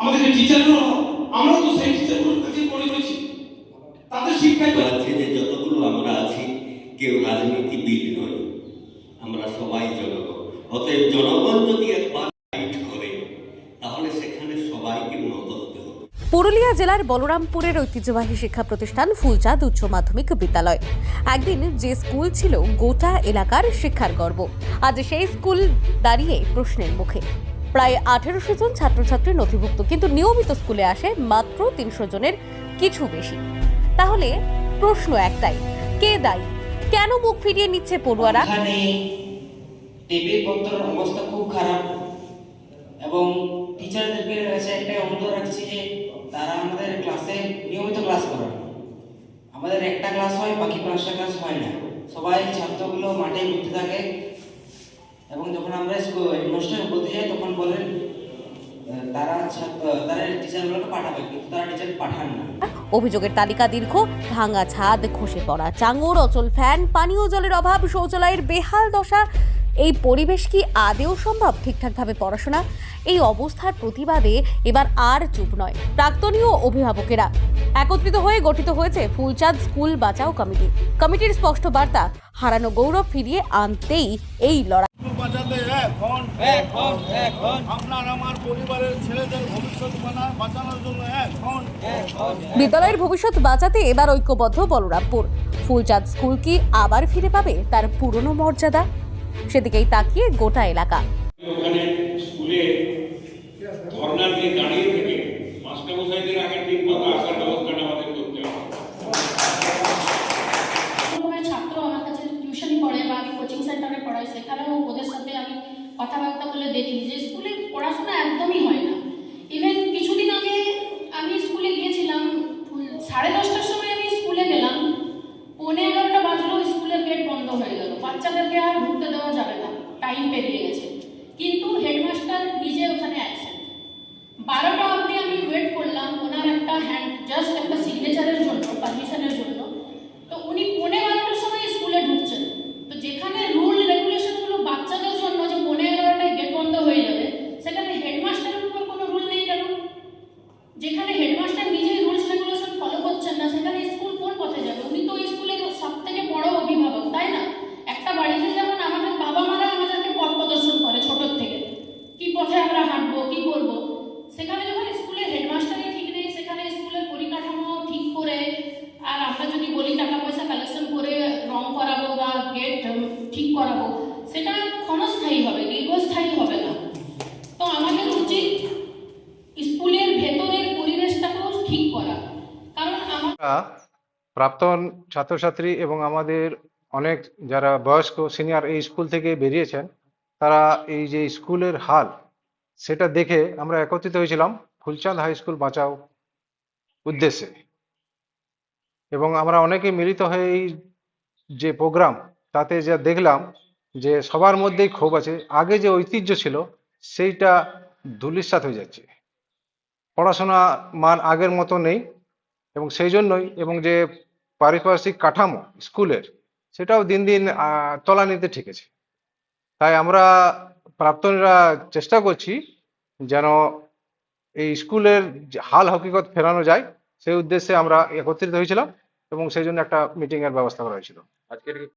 আমাদের টিচারগুলো আমরাও তো সেই টিচারগুলোর কাছে পড়ে রয়েছি। তাদের রাজ্যে যে যতগুলো আমরা আছি কেউ রাজনীতিবিদ নয়। আমরা সবাই জনগণ। অতএব জনগণ যদি একবার করে তাহলে সেখানে সবাইকে নত হতে হবে। পুরুলিয়া জেলার বলরামপুরের ঐতিহ্যবাহী শিক্ষা প্রতিষ্ঠান ফুলচাঁদ উচ্চ মাধ্যমিক বিদ্যালয়। একদিন যে স্কুল ছিল গোটা এলাকার শিক্ষার গর্ব। আজ সেই স্কুল দাঁড়িয়ে প্রশ্নের মুখে। প্রায় আঠেরোশো জন ছাত্রছাত্রী নথিভুক্ত, কিন্তু নিয়মিত স্কুলে আসে মাত্র তিনশো জনের কিছু বেশি। তাহলে প্রশ্ন একটাই, কে দায়ী? কেন মুখ ফিরিয়ে নিচ্ছে পড়ুয়ারা? টেবিল পত্রের অবস্থা খুব খারাপ এবং টিচারদেরকে কাছে একটা অনুরোধ রাখছি যে তারা আমাদের ক্লাসে নিয়মিত ক্লাস আমাদের একটা ক্লাস হয়, বাকি পাঁচটা ক্লাস হয় না। সবাই ছাত্রগুলো মাঠে ঘুরতে থাকে এবং যখন আমরা অভিযোগের তালিকা দীর্ঘ, ভাঙা ছাদ, খসে পড়া চাঙর অচল ফ্যান, পানীয় জলের অভাব, শৌচালয়ের বেহাল দশা। এই পরিবেশ কি আদেও সম্ভব ঠিকঠাকভাবে পড়াশোনা? এই অবস্থার প্রতিবাদে এবার আর চুপ নয় প্রাক্তনীয় অভিভাবকেরা। একত্রিত হয়ে গঠিত হয়েছে ফুলচাঁদ স্কুল বাঁচাও কমিটি। কমিটির স্পষ্ট বার্তা, হারানো গৌরব ফিরিয়ে আনতেই এই লড়াই। এখন এখন এখন আপনার আমার পরিবারের ছেলেদের ভবিষ্যৎ বাঁচানোর জন্য এখন বিদ্যালয়ের ভবিষ্যৎ বাঁচাতে এবার ঐক্যবদ্ধ বলরামপুর। ফুলচাঁদ স্কুল কি আবার ফিরে পাবে তার পুরনো মর্যাদা? সেদিকেই তাকিয়ে গোটা এলাকা। ওখানে স্কুলে ধর্নার দিয়ে দাঁড়িয়ে থেকে মাস্টারমশাইদের আগে ঠিক মতো আসার ব্যবস্থাটা আমাদের করতে হবে রকমের ছাত্র আমার কাছে টিউশনি পড়ে বা আমি কোচিং সেন্টারে পড়াই সেখানেও ওদের সাথে আমি কথাবার্তা বলে দেখি যে স্কুলে পড়াশোনা একদমই হয় না। ইভেন কিছুদিন আগে আমি স্কুলে গিয়েছিলাম সাড়ে দশটার সময় আমি স্কুলে গেলাম। পৌনে এগারোটা বাজলেও স্কুলের গেট বন্ধ হয়ে গেল। বাচ্চাদেরকে আর ঢুকতে দেওয়া যাবে না। টাইম পেরিয়ে গেছে। কিন্তু হেডমাস্টার নিজে ওখানে অ্যাবসেন্ট বারোটা অবধি আমি ওয়েট করলাম। ওনার একটা হ্যান্ড জাস্ট একটা সিগনেচারের জন্য পারমিশনের জন্য তো উনি পৌনে বারোটার সময় স্কুলে ঢুকছেন তো যেখানে রুল রেগুলেশনগুলো বাচ্চাদের জন্য যে পৌনে এগারোটায় গেট বন্ধ হয়ে যাবে সেখানে হেডমাস্টারের উপর কোনো রুল নেই কেন যেখানে হেডমাস্টার নিজেই রুলস রেগুলেশন ফলো করছেন না সেখানে স্কুল কোন পথে যাবে উনি তো ওই স্কুলের সব থেকে বড় অভিভাবক তাই না একটা বাড়িতে যেমন আমাদের বাবা মারা আমাদেরকে পথ প্রদর্শন করে ছোটোর থেকে কি পথে আমরা হাঁটবো কি করব সেখানে যখন স্কুলের হেডমাস্টারই ঠিক নেই সেখানে স্কুলের পরিকাঠামো ঠিক করে আর আমরা যদি বলি টাকা পয়সা কালেকশন করে রং করাবো বা গেট ঠিক করাবো, সেটা ক্ষণস্থায়ী হবে, দীর্ঘস্থায়ী হবে না। তো আমাদের উচিত স্কুলের ভেতরের পরিবেশটাকেও ঠিক করা। কারণ আমরা প্রাক্তন ছাত্রছাত্রী এবং আমাদের অনেক যারা বয়স্ক সিনিয়র এই স্কুল থেকে বেরিয়েছেন, তারা এই যে স্কুলের হাল, সেটা দেখে আমরা একত্রিত হয়েছিলাম, ফুলচাঁদ হাই স্কুল বাঁচাও উদ্দেশ্যে। এবং আমরা অনেকে মিলিত হয়ে এই যে প্রোগ্রাম তাতে যা দেখলাম যে সবার মধ্যেই ক্ষোভ আছে, আগে যে ঐতিহ্য ছিল সেইটা ধুলিস্বাত হয়ে যাচ্ছে। পড়াশোনা মান আগের মতো নেই এবং সেই জন্যই এবং যে পারিপার্শ্বিক কাঠামো স্কুলের সেটাও দিন দিন তলানিতে ঠেকেছে। তাই আমরা প্রাক্তনীরা চেষ্টা করছি যেন এই স্কুলের হাল হকিকত ফেরানো যায়, সেই উদ্দেশ্যে আমরা একত্রিত হয়েছিলাম এবং সেই জন্য একটা মিটিং এর ব্যবস্থা করা হয়েছিল।